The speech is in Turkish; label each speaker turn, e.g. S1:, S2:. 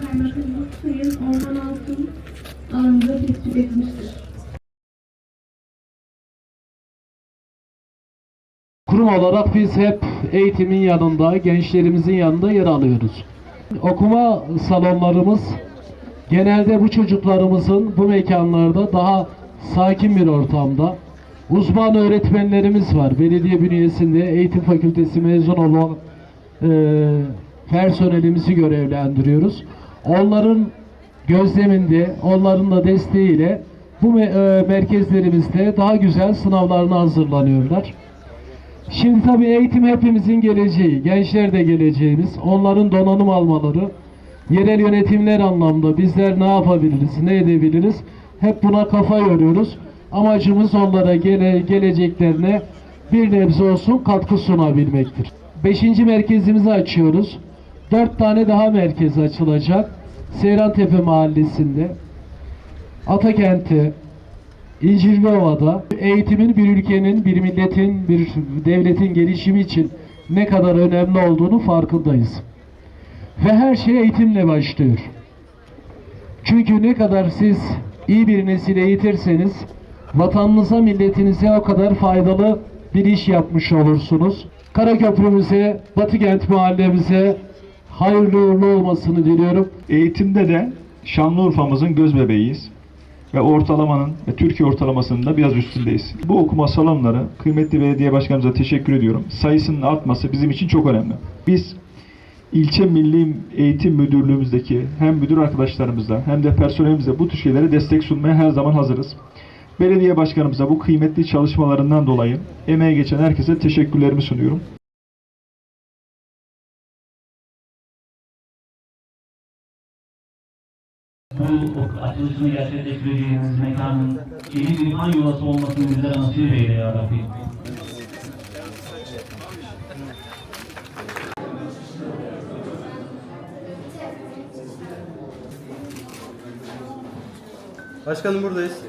S1: Kaymakamımız Sayın Orhan Altun anında tespit etmiştir.
S2: Kurum olarak biz hep eğitimin yanında, gençlerimizin yanında yer alıyoruz. Okuma salonlarımız genelde bu çocuklarımızın bu mekanlarda daha sakin bir ortamda uzman öğretmenlerimiz var. Belediye bünyesinde eğitim fakültesi mezun olan e, personelimizi görevlendiriyoruz. Onların gözleminde, onların da desteğiyle bu e, merkezlerimizde daha güzel sınavlarına hazırlanıyorlar. Şimdi tabii eğitim hepimizin geleceği, gençler de geleceğimiz. Onların donanım almaları, yerel yönetimler anlamda bizler ne yapabiliriz, ne edebiliriz? Hep buna kafa yoruyoruz. Amacımız onlara gele, geleceklerine bir nebze olsun katkı sunabilmektir. Beşinci merkezimizi açıyoruz. Dört tane daha merkez açılacak. Seyrantepe Mahallesi'nde, Atakent'te, İncirliova'da eğitimin bir ülkenin, bir milletin, bir devletin gelişimi için ne kadar önemli olduğunu farkındayız. Ve her şey eğitimle başlıyor. Çünkü ne kadar siz iyi bir nesil eğitirseniz vatanınıza, milletinize o kadar faydalı bir iş yapmış olursunuz. Karaköprümüze, Batıkent mahallemize hayırlı uğurlu olmasını diliyorum.
S3: Eğitimde de Şanlıurfa'mızın göz bebeğiyiz ve ortalamanın ve Türkiye ortalamasının da biraz üstündeyiz. Bu okuma salonları kıymetli belediye başkanımıza teşekkür ediyorum. Sayısının artması bizim için çok önemli. Biz ilçe milli eğitim müdürlüğümüzdeki hem müdür arkadaşlarımızla hem de personelimizle bu tür şeylere destek sunmaya her zaman hazırız. Belediye başkanımıza bu kıymetli çalışmalarından dolayı emeğe geçen herkese teşekkürlerimi sunuyorum.
S4: bu açılışını gerçekleştireceğiniz mekanın yeni bir han yuvası olmasını bizlere nasip eyle ya Rabbi.
S5: Başkanım buradayız.